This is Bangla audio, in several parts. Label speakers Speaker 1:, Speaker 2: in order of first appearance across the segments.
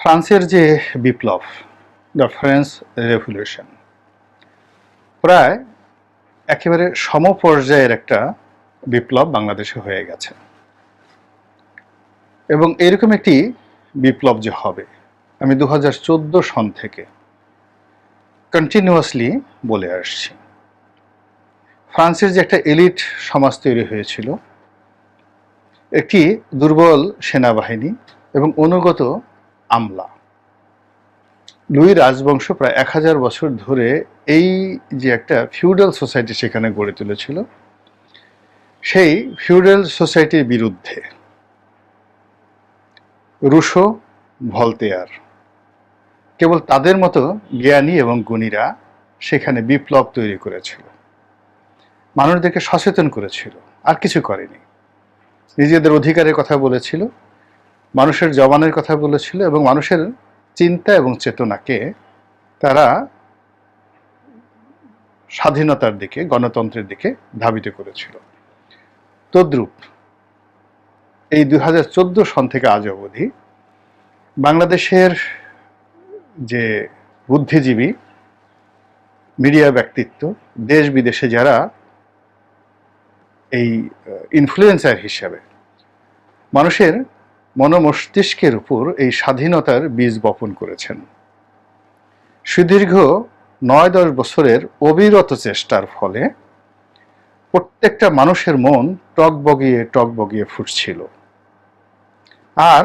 Speaker 1: ফ্রান্সের যে বিপ্লব দ্য ফ্রেন্স রেভলিউশন প্রায় একেবারে সমপর্যায়ের একটা বিপ্লব বাংলাদেশে হয়ে গেছে। এবং এরকম একটি বিপ্লব যে হবে, আমি দু হাজার চোদ্দ সন থেকে কন্টিনিউয়াসলি বলে আসছি। ফ্রান্সের যে একটা এলিট সমাজ তৈরি হয়েছিল, একটি দুর্বল সেনাবাহিনী এবং অনুগত আমলা। লুই রাজবংশ প্রায় এক হাজার বছর ধরে এই যে একটা ফিউডাল সোসাইটি সেখানে গড়ে তুলেছিল, সেই ফিউডাল সোসাইটির বিরুদ্ধে রুশো, ভলতেয়ার, কেবল তাদের মতো জ্ঞানী এবং গুণীরা সেখানে বিপ্লব তৈরি করেছিল। মানুষদেরকে সচেতন করেছিল, আর কিছু করেনি। নিজেদের অধিকারের কথা বলেছিল মানুষের জবানের কথা বলেছিল এবং মানুষের চিন্তা এবং চেতনাকে তারা স্বাধীনতার দিকে, গণতন্ত্রের দিকে ধাবিত করেছিল। তদ্রূপ এই দু হাজার চোদ্দ সন থেকে আজ অবধি বাংলাদেশের যে বুদ্ধিজীবী, মিডিয়া ব্যক্তিত্ব দেশ বিদেশে যারা এই ইনফ্লুয়েন্সার হিসাবে মানুষের মনোমস্তিষ্কের উপর এই স্বাধীনতার বীজ বপন করেছেন। সুদীর্ঘ নয় দশ বছরের অবিরত চেষ্টার ফলে প্রত্যেকটা মানুষের মন টক বগিয়ে টক বগিয়ে ফুটছিল। আর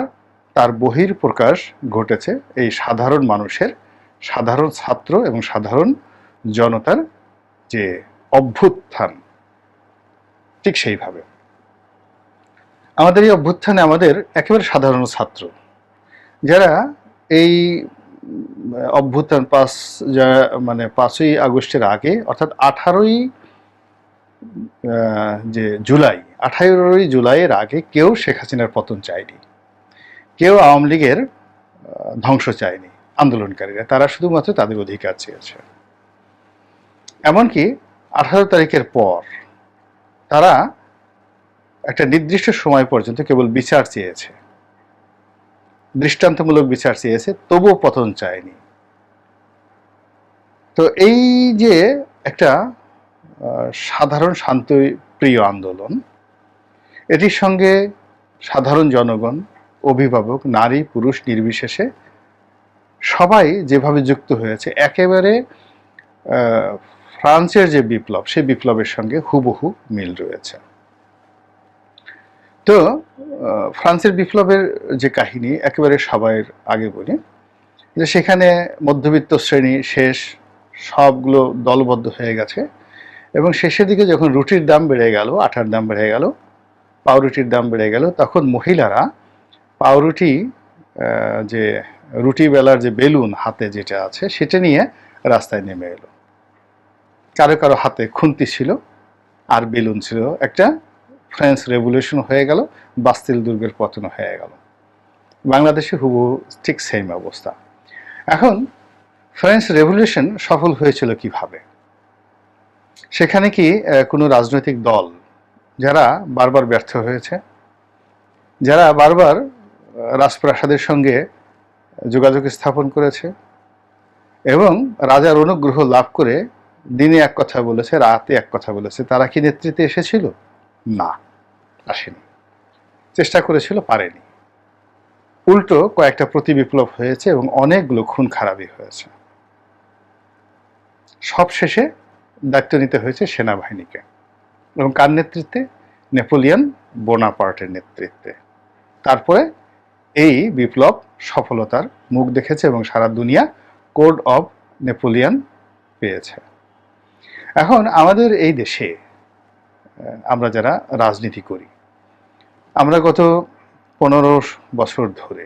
Speaker 1: তার বহির প্রকাশ ঘটেছে এই সাধারণ মানুষের সাধারণ ছাত্র এবং সাধারণ জনতার যে অভ্যুত্থান, ঠিক সেইভাবে। আমাদের এই অভ্যুত্থানে আমাদের একেবারে সাধারণ ছাত্র। যারা এই অভ্যুত্থান পাঁচ, যা মানে পাঁচই আগস্টের আগে, অর্থাৎ আঠারোই যে জুলাই, আঠারোই জুলাইয়ের আগে কেউ শেখ হাসিনার পতন চায়নি। কেউ আওয়ামী লীগের ধ্বংস চায়নি, আন্দোলনকারীরা। তারা শুধুমাত্র তাদের অধিকার চেয়েছে। এমনকি আঠারো তারিখের পর তারা একটা নির্দিষ্ট সময় পর্যন্ত কেবল বিচার চেয়েছে। দৃষ্টান্তমূলক বিচার চেয়েছে, তবুও পতন চায়নি। তো এই যে একটা সাধারণ শান্ত প্রিয় আন্দোলন, এটির সঙ্গে সাধারণ জনগণ, অভিভাবক, নারী, পুরুষ নির্বিশেষে সবাই যেভাবে যুক্ত হয়েছে, একেবারে ফ্রান্সের যে বিপ্লব, সেই বিপ্লবের সঙ্গে হুবহু মিল রয়েছে। তো ফ্রান্সের বিপ্লবের যে কাহিনী, একেবারে সবাইয়ের আগে বলি, যে সেখানে মধ্যবিত্ত শ্রেণি শেষ, সবগুলো দলবদ্ধ হয়ে গেছে এবং শেষের দিকে যখন রুটির দাম বেড়ে গেল, আটার দাম বেড়ে গেল, পাউরুটির দাম বেড়ে গেল, তখন মহিলারা পাউরুটি যে রুটি বেলার যে বেলুন হাতে যেটা আছে, সেটা নিয়ে রাস্তায় নেমে এলো। কারও কারও হাতে খুন্তি ছিল আর বেলুন ছিল। একটা ফ্রেঞ্চ রেভলিউশন হয়ে গেল, বাস্তিল দুর্গের পতন হয়ে গেল। বাংলাদেশে হুবু ঠিক সেম অবস্থা। এখন ফ্রেঞ্চ রেভলিউশন সফল হয়েছিল কীভাবে? সেখানে কি কোনো রাজনৈতিক দল যারা বারবার ব্যর্থ হয়েছে? যারা বারবার রাজপ্রাসাদের সঙ্গে যোগাযোগ স্থাপন করেছে? এবং রাজার অনুগ্রহ লাভ করে দিনে এক কথা বলেছে, রাতে এক কথা বলেছে। তারা কি নেতৃত্বে এসেছিল? না, আসেনি। চেষ্টা করেছিল, পারেনি। উল্টো কয়েকটা প্রতি বিপ্লব হয়েছে এবং অনেকগুলো খুন খারাপই হয়েছে। সব শেষে দায়িত্ব নিতে হয়েছে সেনাবাহিনীকে এবং কার নেতৃত্বে? নেপোলিয়ান বোনাপার্টের নেতৃত্বে। তারপরে এই বিপ্লব সফলতার মুখ দেখেছে এবং সারা দুনিয়া কোড অফ নেপোলিয়ান পেয়েছে। এখন আমাদের এই দেশে আমরা যারা রাজনীতি করি, আমরা গত পনেরো বছর ধরে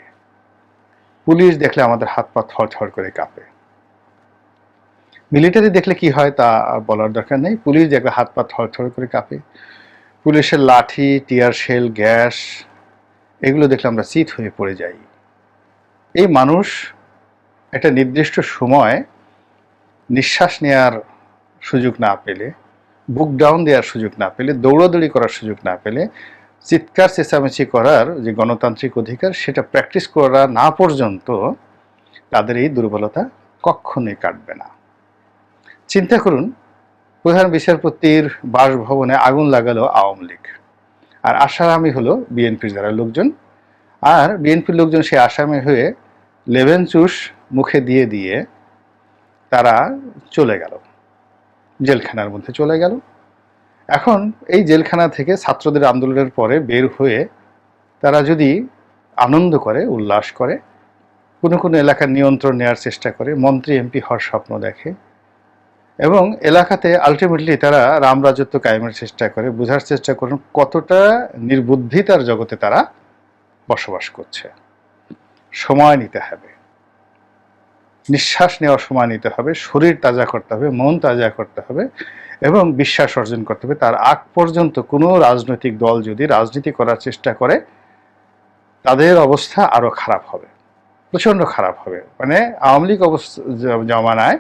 Speaker 1: পুলিশ দেখলে আমাদের হাত পা থর থর করে কাঁপে। মিলিটারি দেখলে কি হয় তা বলার দরকার নেই। পুলিশ দেখলে হাত পা থর থর করে কাঁপে। পুলিশের লাঠি, টিয়ার শেল, গ্যাস, এগুলো দেখলে আমরা চিত হয়ে পড়ে যাই। এই মানুষ একটা নির্দিষ্ট সময় নিঃশ্বাস নেয়ার সুযোগ না পেলে বুক ডাউন দেওয়ার সুযোগ না পেলে, দৌড়াদৌড়ি করার সুযোগ না পেলে, চিৎকার, চেঁচামেচি করার যে গণতান্ত্রিক অধিকার, সেটা প্র্যাকটিস করা না পর্যন্ত তাদের এই দুর্বলতা কখনোই কাটবে না। চিন্তা করুন, প্রধান বিচারপতির বাসভবনে আগুন লাগালো আওয়ামী লীগ। আর আসামি হলো বিএনপির যারা লোকজন। আর বিএনপির লোকজন সে আসামি হয়ে লেভেন চুষ মুখে দিয়ে দিয়ে তারা চলে গেল। জেলখানার মধ্যে চলে গেল। এখন এই জেলখানা থেকে ছাত্রদের আন্দোলনের পরে বের হয়ে তারা যদি আনন্দ করে, উল্লাস করে, কোনো কোনো এলাকার নিয়ন্ত্রণ নেওয়ার চেষ্টা করে, মন্ত্রী, এমপি হওয়ার স্বপ্ন দেখে এবং এলাকাতে আলটিমেটলি তারা রাম রাজত্ব কায়েমের চেষ্টা করে, বোঝার চেষ্টা করেন কতটা নির্বুদ্ধিতার জগতে তারা বসবাস করছে। সময় নিতে হবে। নিঃশ্বাস নেওয়ার সময় নিতে হবে, শরীর তাজা করতে হবে, মন তাজা করতে হবে এবং বিশ্বাস অর্জন করতে হবে। তার আগ পর্যন্ত কোনো রাজনৈতিক দল যদি রাজনীতি করার চেষ্টা করে, তাদের অবস্থা আরও খারাপ হবে, প্রচণ্ড খারাপ হবে। মানে আওয়ামী লীগ অবস্থা জমানায়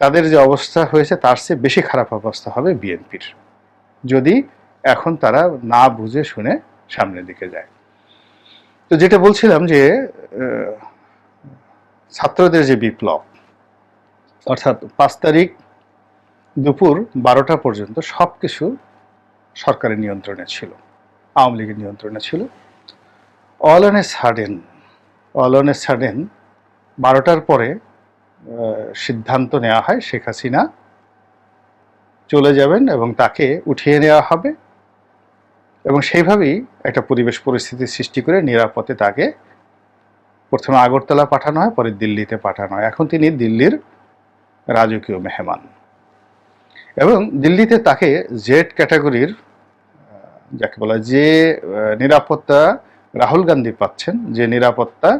Speaker 1: তাদের যে অবস্থা হয়েছে, তার চেয়ে বেশি খারাপ অবস্থা হবে বিএনপির। যদি এখন তারা না বুঝে শুনে সামনের দিকে যায়। তো যেটা বলছিলাম যে ছাত্রদের যে বিপ্লব, অর্থাৎ পাঁচ তারিখ দুপুর বারোটা পর্যন্ত সব কিছু সরকারের নিয়ন্ত্রণে ছিল, আওয়ামী লীগের নিয়ন্ত্রণে ছিল। All on a sudden all on a sudden বারোটার পরে সিদ্ধান্ত নেওয়া হয় শেখ হাসিনা চলে যাবেন এবং তাকে উঠিয়ে নেওয়া হবে। এবং সেইভাবেই একটা পরিবেশ পরিস্থিতি সৃষ্টি করে নিরাপদে তাকে প্রথমে আগরতলা পাঠানো হয়, পরে দিল্লিতে পাঠানো হয়। এখন তিনি দিল্লির রাজকীয় মেহমান। এবং দিল্লিতে তাকে জেড ক্যাটাগরির যাকে বলা যে নিরাপত্তা, রাহুল গান্ধী পাচ্ছেন, যে নিরাপত্তা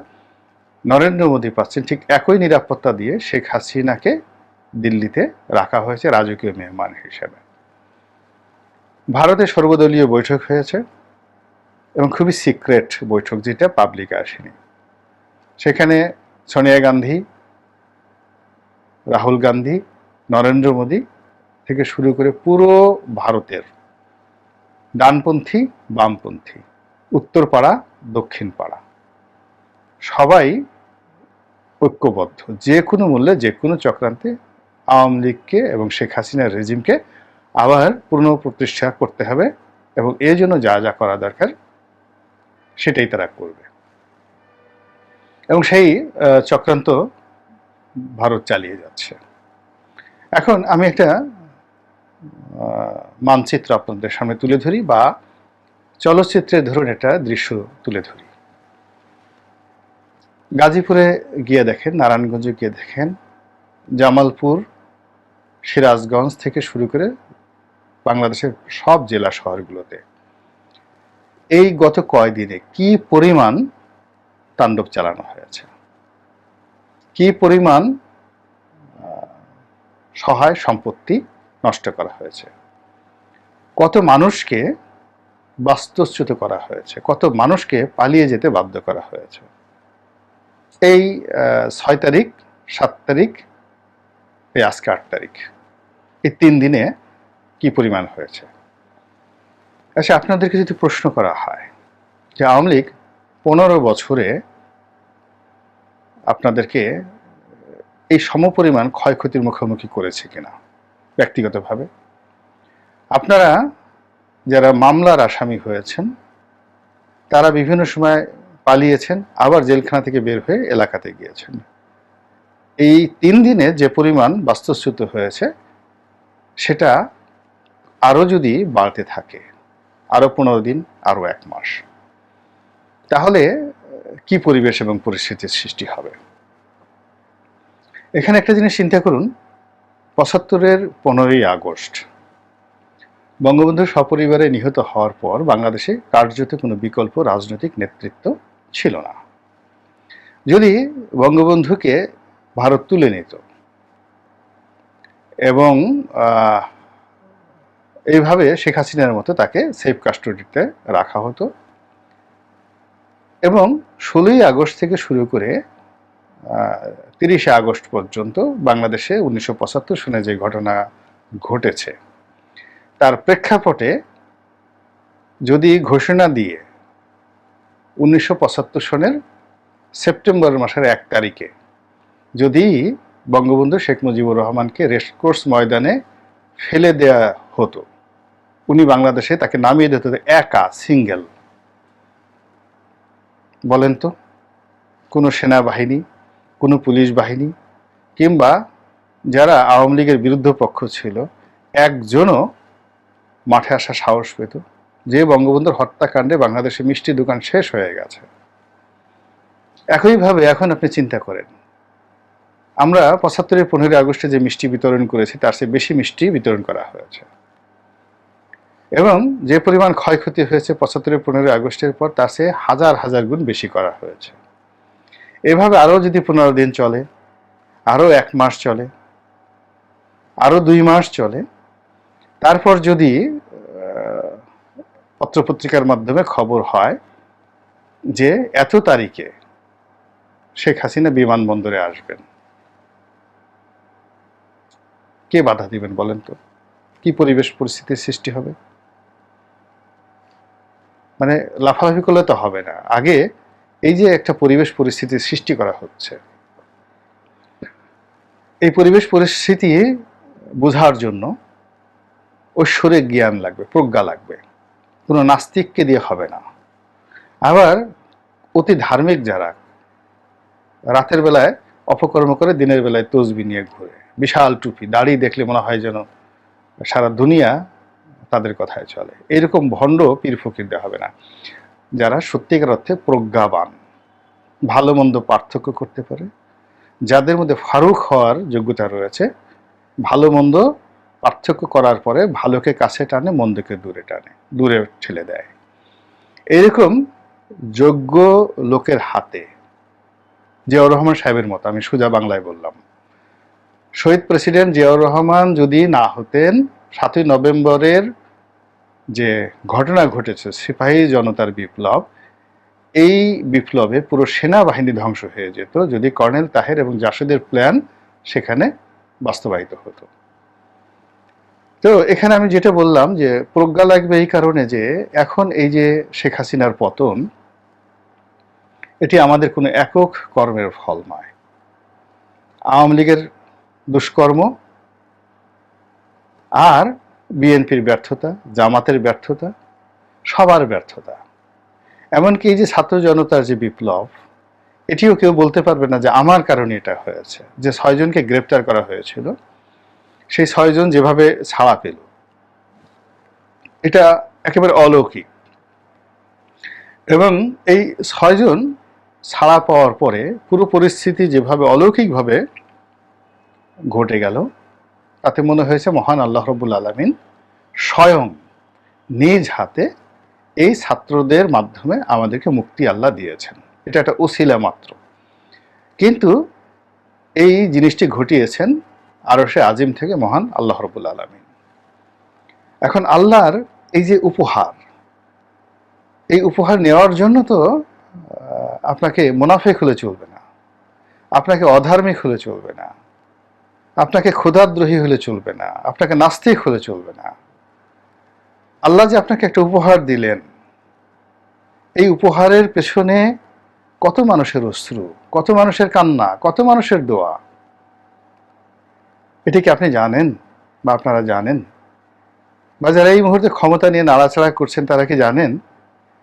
Speaker 1: নরেন্দ্র মোদী পাচ্ছেন, ঠিক একই নিরাপত্তা দিয়ে শেখ হাসিনাকে দিল্লিতে রাখা হয়েছে রাজকীয় মেহমান হিসেবে। ভারতে সর্বদলীয় বৈঠক হয়েছে এবং খুবই সিক্রেট বৈঠক, যেটা পাবলিকে আসেনি। সেখানে সোনিয়া গান্ধী, রাহুল গান্ধী, নরেন্দ্র মোদী থেকে শুরু করে পুরো ভারতের ডানপন্থী, বামপন্থী, উত্তরপাড়া দক্ষিণ পাড়া সবাই ঐক্যবদ্ধ। যে কোনো মূল্যে, যে কোনো চক্রান্তে আওয়ামী লীগকে এবং শেখ হাসিনার রেজিমকে আবার পুনঃপ্রতিষ্ঠা করতে হবে এবং এই জন্য যা যা করা দরকার সেটাই তারা করবে। এবং সেই চক্রান্ত ভারত চালিয়ে যাচ্ছে। এখন আমি একটা মানচিত্র আপনাদের সামনে তুলে ধরি বা চলচ্চিত্রের ধরুন একটা দৃশ্য তুলে ধরি। গাজীপুরে গিয়ে দেখেন, নারায়ণগঞ্জে গিয়ে দেখেন, জামালপুর, সিরাজগঞ্জ থেকে শুরু করে বাংলাদেশের সব জেলা শহরগুলোতে। এই গত কয়দিনে কি পরিমাণ তাণ্ডব চালানো হয়েছে। কি পরিমাণ সহায় সম্পত্তি নষ্ট করা হয়েছে? কত মানুষকে বাস্তুচ্যুত করা হয়েছে? কত মানুষকে পালিয়ে যেতে বাধ্য করা হয়েছে? এই ছয় তারিখ, সাত তারিখ, এই আজকে আট তারিখ, এই তিন দিনে কি পরিমাণ হয়েছে? আচ্ছা আপনাদেরকে যদি প্রশ্ন করা হয় যে আওয়ামী লীগ পনেরো বছরে আপনাদেরকে এই সমপরিমাণ ক্ষয়ক্ষতির মুখোমুখি করেছে কিনা, ব্যক্তিগতভাবে। আপনারা যারা মামলার আসামি হয়েছেন, তারা বিভিন্ন সময় পালিয়েছেন, আবার জেলখানা থেকে বের হয়ে এলাকাতে গিয়েছেন। এই তিন দিনে যে পরিমাণ বাস্তুচ্যুত হয়েছে, সেটা আরও যদি বাড়তে থাকে, আরও পনেরো দিন, আরও এক মাস। তাহলে কি পরিবেশ এবং পরিস্থিতির সৃষ্টি হবে? এখানে একটা জিনিস চিন্তা করুন, পঁচাত্তরের পনেরোই আগস্ট, বঙ্গবন্ধু সপরিবারে নিহত হওয়ার পর বাংলাদেশে কার্যত কোনো বিকল্প রাজনৈতিক নেতৃত্ব ছিল না। যদি বঙ্গবন্ধুকে ভারত তুলে নিত এবং এইভাবে শেখ হাসিনার মতো তাকে সেফ কাস্টডিতে রাখা হতো এবং ষোলোই আগস্ট থেকে শুরু করে তিরিশে আগস্ট পর্যন্ত বাংলাদেশে উনিশশো পঁচাত্তর সনে যে ঘটনা ঘটেছে, তার প্রেক্ষাপটে যদি ঘোষণা দিয়ে উনিশশো পঁচাত্তর সনের সেপ্টেম্বর মাসের এক তারিখে যদি বঙ্গবন্ধু শেখ মুজিবুর রহমানকে রেসকোর্স ময়দানে ফেলে দেয়া হতো, উনি বাংলাদেশে তাকে নামিয়ে দিতে একা, সিঙ্গেল বলেন তো, কোনো সেনাবাহিনী, কোনো পুলিশ বাহিনী, কিংবা যারা আওয়ামী লীগের বিরুদ্ধ পক্ষ ছিল, একজনও মাঠে আসা সাহস পেত। যে বঙ্গবন্ধুর হত্যাকাণ্ডে বাংলাদেশে মিষ্টি দোকান শেষ হয়ে গেছে। একইভাবে এখন আপনি চিন্তা করেন, আমরা পঁচাত্তরের পনেরোই আগস্টে যে মিষ্টি বিতরণ করেছি, তার চেয়ে বেশি মিষ্টি বিতরণ করা হয়েছে। এবং যে পরিমাণ ক্ষয়ক্ষতি হয়েছে পঁচাত্তরের পনেরোই আগস্টের পর, তার সে হাজার হাজার গুণ বেশি করা হয়েছে। এভাবে আরও যদি পনেরো দিন চলে, আরও এক মাস চলে, আরও দুই মাস চলে, তারপর যদি পত্রপত্রিকার মাধ্যমে খবর হয় যে এত তারিখে শেখ হাসিনা বিমানবন্দরে আসবেন, কে বাধা দিবেন বলেন তো? কি পরিবেশ পরিস্থিতির সৃষ্টি হবে? মানে লাফালাফি করলে তো হবে না। আগে এই যে একটা পরিবেশ পরিস্থিতির সৃষ্টি করা হচ্ছে, এই পরিবেশ পরিস্থিতি বোঝার জন্য ঐশ্বরিক জ্ঞান লাগবে, প্রজ্ঞা লাগবে। কোনো নাস্তিককে দিয়ে হবে না। আবার অতি ধার্মিক যারা, রাতের বেলায় অপকর্ম করে, দিনের বেলায় তসবি নিয়ে ঘুরে, বিশাল টুপি, দাড়ি দেখলে মনে হয় যেন সারা দুনিয়া তাদের কথায় চলে। এরকম ভণ্ড পীর ফকিরদের হবে না। যারা সত্যিকার অর্থে প্রজ্ঞাবান, ভালো মন্দ পার্থক্য করতে পারে, যাদের মধ্যে ফারুক হওয়ার যোগ্যতা রয়েছে, ভালো মন্দ পার্থক্য করার পরে ভালোকে কাছে টানে, মন্দকে দূরে টানে, দূরে ঠেলে দেয়। এরকম যোগ্য লোকের হাতে, জিয়াউর রহমান সাহেবের মতো, আমি সোজা বাংলায় বললাম, শহীদ প্রেসিডেন্ট জিয়াউর রহমান যদি না হতেন সাতই নভেম্বরের যে ঘটনা ঘটেছে, সিপাহী জনতার বিপ্লব, এই বিপ্লবে পুরো সেনাবাহিনী ধ্বংস হয়ে যেত যদি কর্নেল তাহের এবং জাসদের প্ল্যান সেখানে বাস্তবায়িত হতো। তো এখানে আমি যেটা বললাম যে প্রজ্ঞা লাগবে এই কারণে যে এখন এই যে শেখ হাসিনার পতন, এটি আমাদের কোনো একক কর্মের ফল নয়। আওয়ামী লীগের দুষ্কর্ম আর বিএনপির ব্যর্থতা, জামাতের ব্যর্থতা, সবার ব্যর্থতা। এমনকি এই যে ছাত্র জনতার যে বিপ্লব, এটিও কেউ বলতে পারবে না যে আমার কারণে এটা হয়েছে। যে ছয়জনকে গ্রেপ্তার করা হয়েছিল, সেই ছয়জন যেভাবে ছাড়া পেল, এটা একেবারে অলৌকিক। এবং এই ছয়জন ছাড়া পাওয়ার পরে পুরো পরিস্থিতি যেভাবে অলৌকিকভাবে ঘটে গেল তাতে মনে হয়েছে, মহান আল্লাহ রবুল আলমিন স্বয়ং নিজ হাতে এই ছাত্রদের মাধ্যমে আমাদেরকে মুক্তি আল্লাহ দিয়েছেন। এটা একটা উসিলা মাত্র। কিন্তু এই জিনিসটি ঘটিয়েছেন আরও সে আজিম থেকে মহান আল্লাহ রবুল আলমিন। এখন আল্লাহর এই যে উপহার, এই উপহার নেওয়ার জন্য তো আপনাকে মুনাফেক হলে চলবে না, আপনাকে অধার্মিক হলে চলবে না। আপনাকে ক্ষুধাদ্রোহী হলে চলবে না, আপনাকে নাস্তিক হলে চলবে না। আল্লাহ যে আপনাকে একটা উপহার দিলেন, এই উপহারের পেছনে কত মানুষের অশ্রু, কত মানুষের কান্না, কত মানুষের দোয়া। এটি কি আপনি জানেন বা আপনারা জানেন? বা যারা এই মুহূর্তে ক্ষমতা নিয়ে নাড়াচাড়া করছেন, তারা কি জানেন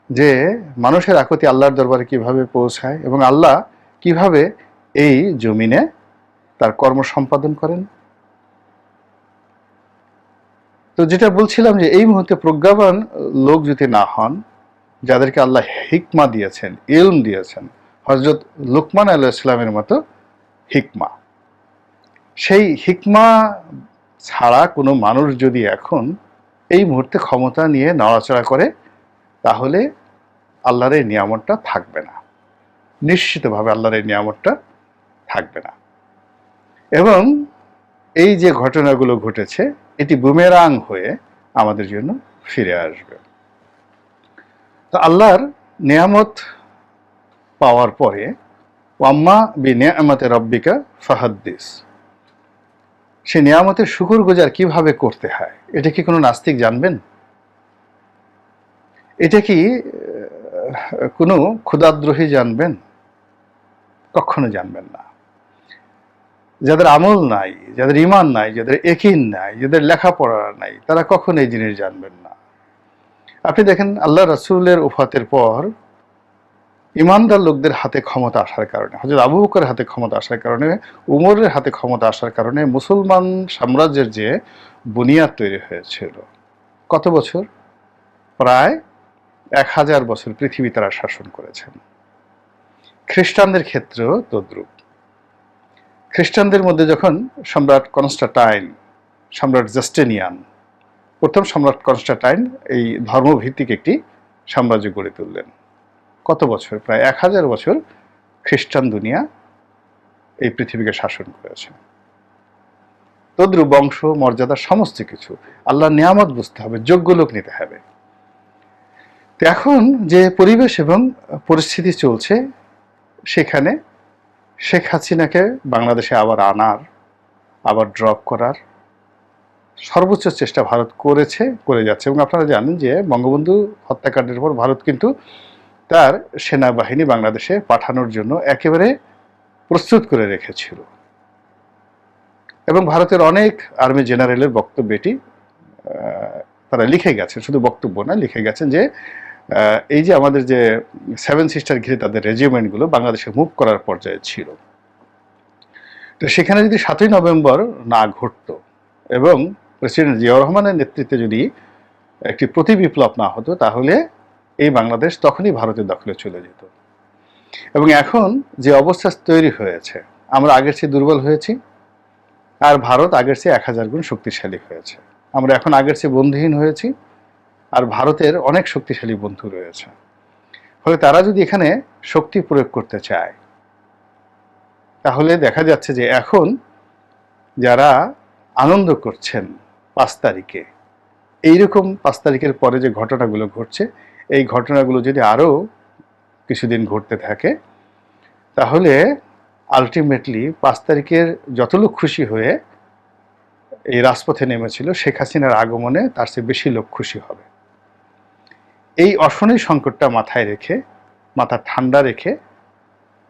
Speaker 1: যে মানুষের আকতি আল্লাহর দরবারে কীভাবে পৌঁছায় এবং আল্লাহ কীভাবে এই জমিনে তার কর্ম সম্পাদন করেন। তো যেটা বলছিলাম যে এই মুহূর্তে প্রজ্ঞাবান লোক যদি না হন, যাদেরকে আল্লাহ হিকমা দিয়েছেন, ইলম দিয়েছেন হজরত লুকমান আল্লাহ ইসলামের মতো হিকমা। সেই হিকমা ছাড়া কোনো মানুষ যদি এখন এই মুহূর্তে ক্ষমতা নিয়ে নড়াচড়া করে, তাহলে আল্লাহর এই নিয়ামতটা থাকবে না। নিশ্চিতভাবে আল্লাহর এই নিয়ামতটা থাকবে না। এবং এই যে ঘটনাগুলো ঘটেছে, এটি বুমেরাং হয়ে আমাদের জন্য ফিরে আসবে। তো আল্লাহর নিয়ামত পাওয়ার পরে, ওয়াম্মা বি নিয়ামতে রব্বিকা ফাহাদ্দিস। সে নিয়ামতের শুকুর গুজার কীভাবে করতে হয়, এটা কি কোনো নাস্তিক জানবেন? এটা কি কোনো ক্ষুদাদ্রোহী জানবেন? কখনো জানবেন না। যাদের আমল নাই, যাদের ইমান নাই, যাদের একিন নাই, যাদের লেখাপড়া নাই, তারা কখন এই জিনিস জানবেন না। আপনি দেখেন, আল্লাহ রসুলের উফাতের পর ইমানদার লোকদের হাতে ক্ষমতা আসার কারণে হজরত আবু বকরের হাতে ক্ষমতা আসার কারণে, উমরের হাতে ক্ষমতা আসার কারণে মুসলমান সাম্রাজ্যের যে বুনিয়াদ তৈরি হয়েছিল, কত বছর? প্রায় এক হাজার বছর পৃথিবী তারা শাসন করেছেন। খ্রিস্টানদের ক্ষেত্রেও তদ্রুপ। খ্রিস্টানদের মধ্যে যখন সম্রাট কনস্টাটাইন সম্রাট জাস্টেনিয়ান, প্রথম সম্রাট কনস্টাটাইন এই ধর্মভিত্তিক একটি সাম্রাজ্য গড়ে তুললেন। কত বছর? প্রায় এক হাজার বছর খ্রিস্টান দুনিয়া এই পৃথিবীকে শাসন করেছে। তদ্রু বংশ, মর্যাদা, সমস্ত কিছু আল্লাহ নিয়ামত বুঝতে হবে, যোগ্য লোক নিতে হবে। এখন যে পরিবেশ এবং পরিস্থিতি চলছে, সেখানে শেখ হাসিনাকে বাংলাদেশে আবার আনার, আবার ড্রপ করার সর্বোচ্চ চেষ্টা ভারত করেছে, করে যাচ্ছে। এবং আপনারা জানেন যে বঙ্গবন্ধু হত্যাকাণ্ডের পর ভারত কিন্তু তার সেনাবাহিনী বাংলাদেশে পাঠানোর জন্য একেবারে প্রস্তুত করে রেখেছিল। এবং ভারতের অনেক আর্মি জেনারেলের বক্তব্য এটি তারা লিখে গেছেন, শুধু বক্তব্য না, লিখে গেছেন যে এই যে আমাদের যে সেভেন সিস্টার ঘিরে তাদের রেজিমেন্টগুলো বাংলাদেশে মুভ করার পর্যায়ে ছিল। তো সেখানে যদি সাতই নভেম্বর না ঘটতো এবং প্রেসিডেন্ট জিয়াউর রহমানের নেতৃত্বে যদি একটি প্রতি বিপ্লব না হতো, তাহলে এই বাংলাদেশ তখনই ভারতের দখলে চলে যেত। এবং এখন যে অবস্থা তৈরি হয়েছে, আমরা আগের চেয়ে দুর্বল হয়েছি আর ভারত আগের চেয়ে এক হাজার গুণ শক্তিশালী হয়েছে। আমরা এখন আগের চেয়ে বন্ধুহীন হয়েছি। আর ভারতের অনেক শক্তিশালী বন্ধু রয়েছে। ফলে তারা যদি এখানে শক্তি প্রয়োগ করতে চায়, তাহলে দেখা যাচ্ছে যে এখন যারা আনন্দ করছেন পাঁচ তারিখে, এইরকম পাঁচ তারিখের পরে যে ঘটনাগুলো ঘটছে, এই ঘটনাগুলো যদি আরও কিছুদিন ঘটতে থাকে, তাহলে আলটিমেটলি পাঁচ তারিখের যত লোক খুশি হয়ে এই রাজপথে নেমেছিল শেখ হাসিনার আগমনে তার চেয়ে বেশি লোক খুশি হবে। এই অশনি সংকটটা মাথায় রেখে, মাথা ঠান্ডা রেখে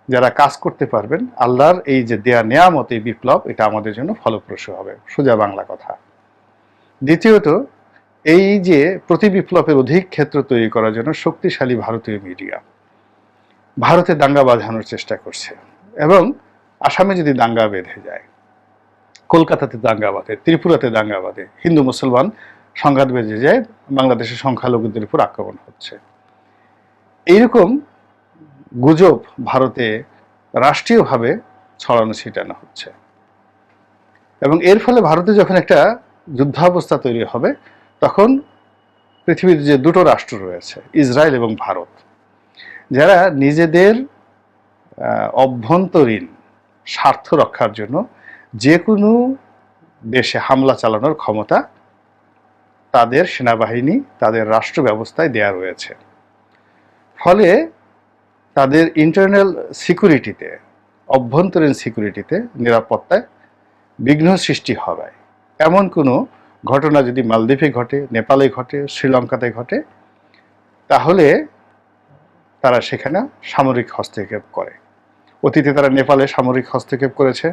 Speaker 1: যারা কাজ করতে পারবেন, আল্লাহর এই যে দেয়া নেয়ামত, এই বিপ্লব, এটা আমাদের জন্য ফলপ্রসূ হবে। সোজা বাংলা কথা। দ্বিতীয়ত, এই যে প্রতি বিপ্লবের অধিক ক্ষেত্র তৈরি করার জন্য শক্তিশালী ভারতীয় মিডিয়া। ভারতে দাঙ্গা বাঁধানোর চেষ্টা করছে এবং আসামে যদি দাঙ্গা বেঁধে যায়, কলকাতাতে দাঙ্গা বাঁধে, ত্রিপুরাতে দাঙ্গা বাঁধে, হিন্দু মুসলমান সংঘাত বেঁধে যায়, বাংলাদেশের সংখ্যালঘুদের উপর আক্রমণ হচ্ছে। এইরকম গুজব ভারতে রাষ্ট্রীয়ভাবে ছড়ানো, ছিটানো হচ্ছে। এবং এর ফলে ভারতে যখন একটা যুদ্ধাবস্থা তৈরি হবে, তখন পৃথিবীর যে দুটো রাষ্ট্র রয়েছে, ইসরায়েল এবং ভারত, যারা নিজেদের অভ্যন্তরীণ স্বার্থ রক্ষার জন্য যে কোনো দেশে হামলা চালানোর ক্ষমতা তাদের সেনাবাহিনী, তাদের রাষ্ট্র ব্যবস্থায় দেয়া রয়েছে। ফলে তাদের ইন্টারনাল সিকিউরিটিতে অভ্যন্তরীণ সিকিউরিটিতে নিরাপত্তায় বিঘ্ন সৃষ্টি হবে এমন কোনো ঘটনা যদি মালদ্বীপে ঘটে, নেপালে ঘটে, শ্রীলঙ্কাতে ঘটে, তাহলে তারা সেখানে সামরিক হস্তক্ষেপ করে। অতীতে তারা নেপালে সামরিক হস্তক্ষেপ করেছে,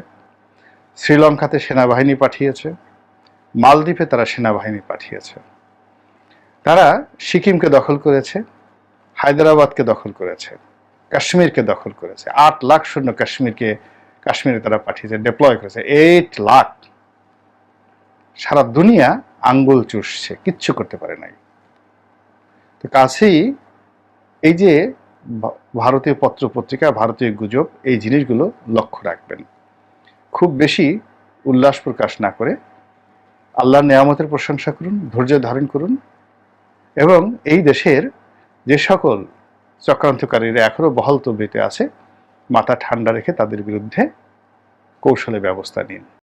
Speaker 1: শ্রীলঙ্কাতে সেনাবাহিনী পাঠিয়েছে। মালদ্বীপে তারা সেনাবাহিনী পাঠিয়েছে। তারা সিকিমকে দখল করেছে, হায়দ্রাবাদকে দখল করেছে, কাশ্মীরকে দখল করেছে। আট লাখ শূন্য কাশ্মীরকে, কাশ্মীরে তারা পাঠিয়েছে ডেপ্লয় করেছে। এইট লাখ। সারা দুনিয়া আঙ্গুল চুষছে, কিচ্ছু করতে পারে নাই। তো কাছেই এই যে ভারতীয় পত্র পত্রিকা ভারতীয় গুজব, এই জিনিসগুলো লক্ষ্য রাখবেন। খুব বেশি উল্লাস প্রকাশ না করে আল্লাহর নেয়ামতের প্রশংসা করুন, ধৈর্য ধারণ করুন। এবং এই দেশের যে সকল চক্রান্তকারীরা এখনও বহাল তবিতে আছে, মাথা ঠান্ডা রেখে তাদের বিরুদ্ধে কৌশলে ব্যবস্থা নিন।